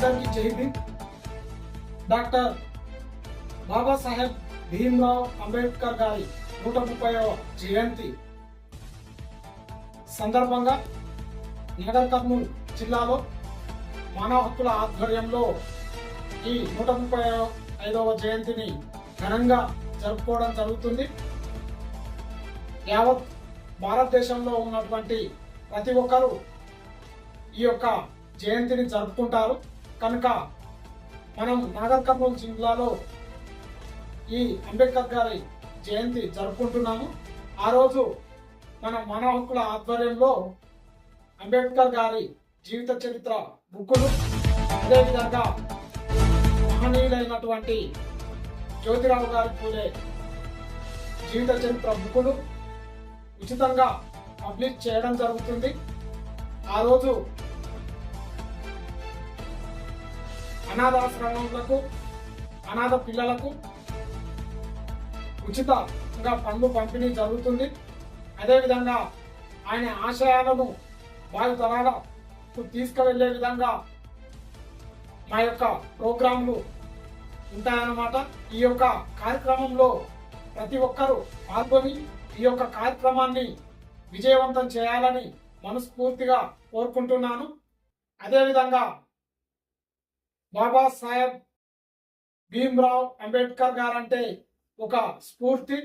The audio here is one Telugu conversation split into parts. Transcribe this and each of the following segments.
అందరికీ జై భీమ్. డాక్టర్ బాబాసాహెబ్ భీమ్రావ్ అంబేద్కర్ గారి నూట ముప్పైవ జయంతి సందర్భంగా నగర్ కర్నూలు జిల్లాలో మానవ హక్కుల ఆధ్వర్యంలో ఈ నూట ముప్పై ఐదవ జయంతిని ఘనంగా జరుపుకోవడం జరుగుతుంది. యావత్ భారతదేశంలో ఉన్నటువంటి ప్రతి ఒక్కరూ ఈ యొక్క జయంతిని జరుపుకుంటారు. కనుక మనం నాగర్ కర్నూలు జిల్లాలో ఈ అంబేద్కర్ గారి జయంతి జరుపుకుంటున్నాము. ఆ రోజు మన మానవ హక్కుల ఆధ్వర్యంలో అంబేద్కర్ గారి జీవిత చరిత్ర బుక్కులు అదేవిధంగా మహనీయులైనటువంటి జ్యోతిరావు గారి పూలే జీవిత చరిత్ర బుక్కులు ఉచితంగా పబ్లిష్ చేయడం జరుగుతుంది. ఆ రోజు అనాథాశ్రమములకు అనాథ పిల్లలకు ఉచితంగా పండ్లు పంపిణీ జరుగుతుంది. అదేవిధంగా ఆయన ఆశయాలను వారి తరాలకు తీసుకువెళ్ళే విధంగా మా యొక్క ప్రోగ్రాంలు ఉంటాయన్నమాట. ఈ యొక్క కార్యక్రమంలో ప్రతి ఒక్కరూ పాల్గొని ఈ యొక్క కార్యక్రమాన్ని విజయవంతం చేయాలని మనస్ఫూర్తిగా కోరుకుంటున్నాను. అదేవిధంగా బాబాసాహెబ్ భీమ్రావ్ అంబేద్కర్ గారంటే ఒక స్ఫూర్తి.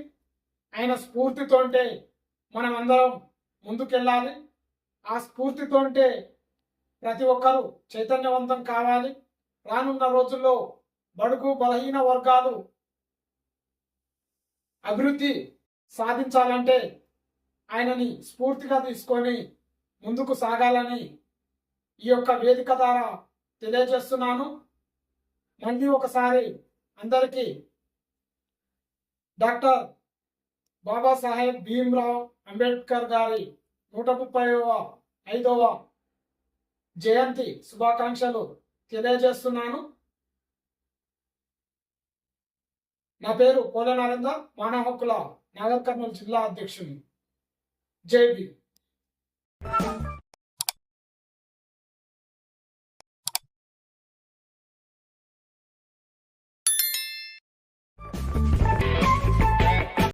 ఆయన స్ఫూర్తితోంటే మనం అందరం ముందుకెళ్ళాలి. ఆ స్ఫూర్తితోంటే ప్రతి ఒక్కరూ చైతన్యవంతం కావాలి. రానున్న రోజుల్లో బడుగు బలహీన వర్గాలు అభివృద్ధి సాధించాలంటే ఆయనని స్ఫూర్తిగా తీసుకొని ముందుకు సాగాలని ఈ యొక్క వేదిక ద్వారా తెలియజేస్తున్నాను. మళ్ళీ ఒకసారి అందరికీ డాక్టర్ బాబాసాహెబ్ భీమ్రావ్ అంబేద్కర్ గారి నూట ముప్పైవ ఐదవ జయంతి శుభాకాంక్షలు తెలియజేస్తున్నాను. నా పేరు పోల నరేందర్ మానవ హక్కుల నాగర్ కర్నూలు జిల్లా అధ్యక్షుని. జై భీమ్.